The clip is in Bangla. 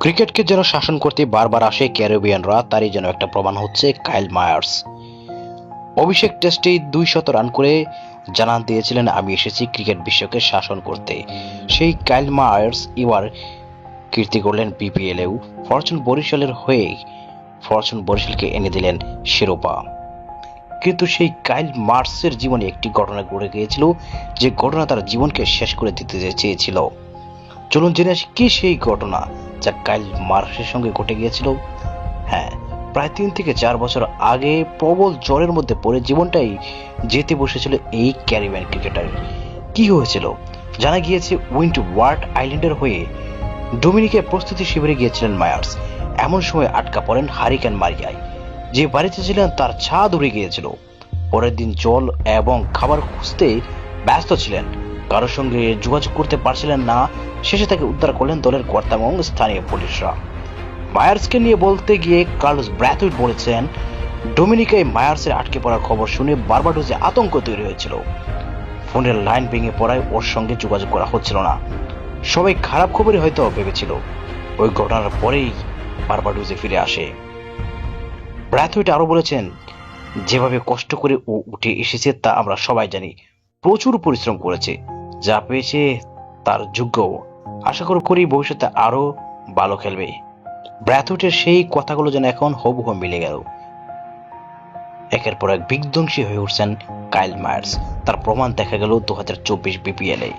ক্রিকেটকে যেন শাসন করতে বারবার আসে ক্যারিবিয়ানরা, তারই যেন একটা প্রমাণ হচ্ছে কাইল মায়ার্স। অভিষেক টেস্টে দুই শত রান করে জানান দিয়েছিলেন, আমি এসেছি ক্রিকেট বিশ্বকে শাসন করতে। সেই কাইল মায়ার্স এবার কীর্তি করলেন বিপিএলেও। ফরচুন বরিশালের হয়ে ফরচুন বরিশালকে এনে দিলেন শিরোপা। কিন্তু সেই কাইল মার্সের জীবনে একটি ঘটনা ঘটে গিয়েছিল, যে ঘটনা তার জীবনকে শেষ করে দিতে চেয়েছিল। চলুন জেনে আসি, কি সেই ঘটনা? যা কাইল মার্সের সঙ্গে ঘটে গিয়েছিল। হ্যাঁ প্রায় তিন থেকে চার বছর আগে প্রবল জ্বরের মধ্যে পড়ে জীবনটাই যেতে বসেছিল এই ক্যারিবিয়ান ক্রিকেটার। কি হয়েছিল? জানা গিয়েছে, উইন্ড ওয়ার্ড আইল্যান্ডের হয়ে ডোমিনিকে প্রস্তুতি শিবিরে গিয়েছিলেন মায়ার্স। এমন সময় আটকা পড়েন হারিকেন মারিয়ায় যে বাড়িতে ছিলেন, তার ছাদ উড়ে গিয়েছিল। পরের দিন জল এবং খাবার খুঁজতে ব্যস্ত ছিলেন। কারোর সঙ্গে যোগাযোগ করতে পারছিলেন না, শেষে তাকে উদ্ধার করলেন দলের কর্তা এবং স্থানীয় পুলিশরা। মায়ার্সকে নিয়ে বলতে গিয়ে কার্লোস ব্র্যাথুইট বলেছেন, ডোমিনিকায় মায়ার্সের আটকে পড়ার খবর শুনে বারবাডোজে আতঙ্ক তৈরি হয়েছিল। ফোনের লাইন ভেঙে পড়ায় ওর সঙ্গে যোগাযোগ করা হচ্ছিল না। সবাই খারাপ খবরই হয়তো ভেবেছিল। ওই ঘটনার পরেই বারবাডোজে ফিরে আসে। ব্র্যাথুইট আরও বলেছেন, যেভাবে কষ্ট করে ও উঠে এসেছে তা আমরা সবাই জানি। প্রচুর পরিশ্রম করেছে। যা পেয়েছে তার যোগ্য আশা করি করি ভবিষ্যতে আরও ভালো খেলবে। ব্র্যাথুটের সেই কথাগুলো যেন এখন হবুহ মিলে গেল। একের পর এক বিধ্বংসী হয়ে উঠছেন কাইল মায়ার্স। তার প্রমাণ দেখা গেল দু হাজার চব্বিশ বিপিএলে